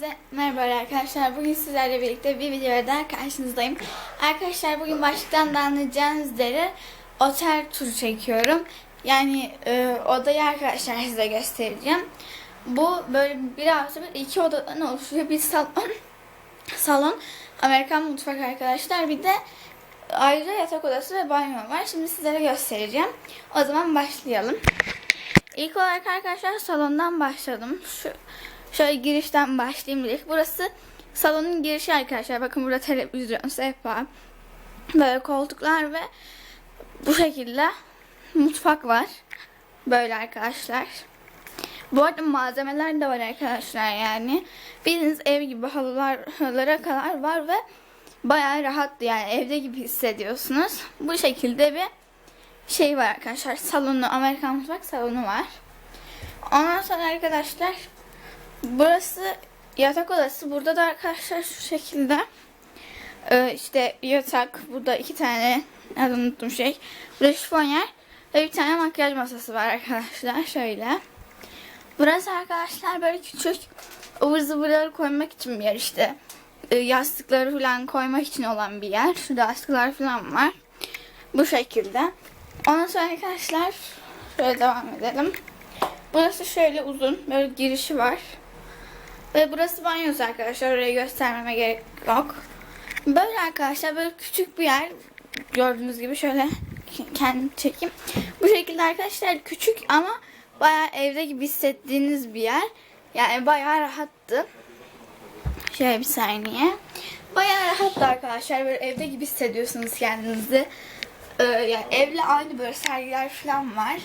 Hepinize merhaba arkadaşlar. Bugün sizlerle birlikte bir videoda daha karşınızdayım. Arkadaşlar bugün başlıktan da anlayacağınız üzere otel turu çekiyorum. Yani e, odayı arkadaşlar size göstereceğim. Bu böyle bir bir iki odadan oluşuyor. Bir salon, salon, Amerikan mutfak arkadaşlar. Bir de ayrıca yatak odası ve banyo var. Şimdi sizlere göstereceğim. O zaman başlayalım. İlk olarak arkadaşlar salondan başladım. Şu şöyle girişten başlayayım direkt. Burası salonun girişi arkadaşlar. Bakın burada televizyon, sehpa, böyle koltuklar ve bu şekilde mutfak var. Böyle arkadaşlar. Bu arada malzemeler de var arkadaşlar yani. Bildiğiniz ev gibi halılar, halılara kadar var ve bayağı rahattı yani evde gibi hissediyorsunuz. Bu şekilde bir şey var arkadaşlar. Salonu, Amerikan mutfak salonu var. Ondan sonra arkadaşlar burası yatak odası. Burada da arkadaşlar şu şekilde ee, işte yatak. Burada iki tane adını unuttum şey. Burada şifonyer ve bir tane makyaj masası var arkadaşlar. Şöyle. Burası arkadaşlar böyle küçük ıvır zıvırları koymak için bir yer işte. Ee, yastıkları falan koymak için olan bir yer. Şurada askılar falan var. Bu şekilde. Ondan sonra arkadaşlar şöyle devam edelim. Burası şöyle uzun. Böyle girişi var. Ve burası banyosu arkadaşlar. Orayı göstermeme gerek yok. Böyle arkadaşlar böyle küçük bir yer. Gördüğünüz gibi şöyle kendim çekeyim. Bu şekilde arkadaşlar küçük ama bayağı evde gibi hissettiğiniz bir yer. Yani bayağı rahattı. Şöyle bir saniye. Bayağı rahattı arkadaşlar. Böyle evde gibi hissediyorsunuz kendinizi. Ee, yani evle aynı böyle sergiler falan var.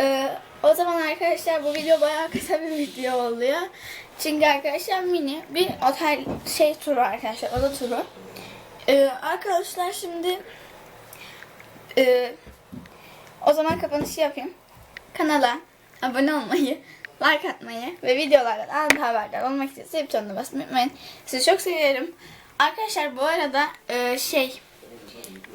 Ee, o zaman arkadaşlar bu video bayağı kısa bir video oluyor. Çünkü arkadaşlar mini bir otel şey turu arkadaşlar oda turu. Ee, arkadaşlar şimdi e, o zaman kapanışı yapayım. Kanala abone olmayı, like atmayı ve videolardan anında haberdar olmak için zil butonuna basmayı unutmayın. Sizi çok seviyorum. Arkadaşlar bu arada e, şey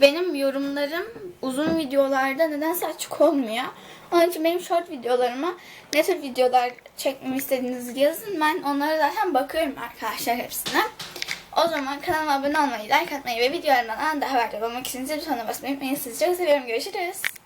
benim yorumlarım uzun videolarda nedense açık olmuyor. Onun için benim short videolarıma ne tür videolar çekmemi istediğinizi yazın. Ben onlara zaten bakıyorum arkadaşlar hepsine. O zaman kanalıma abone olmayı, like atmayı ve videolarımdan anında haberdar olmak için zil butonuna basmayı unutmayın. Sizi çok seviyorum. Görüşürüz.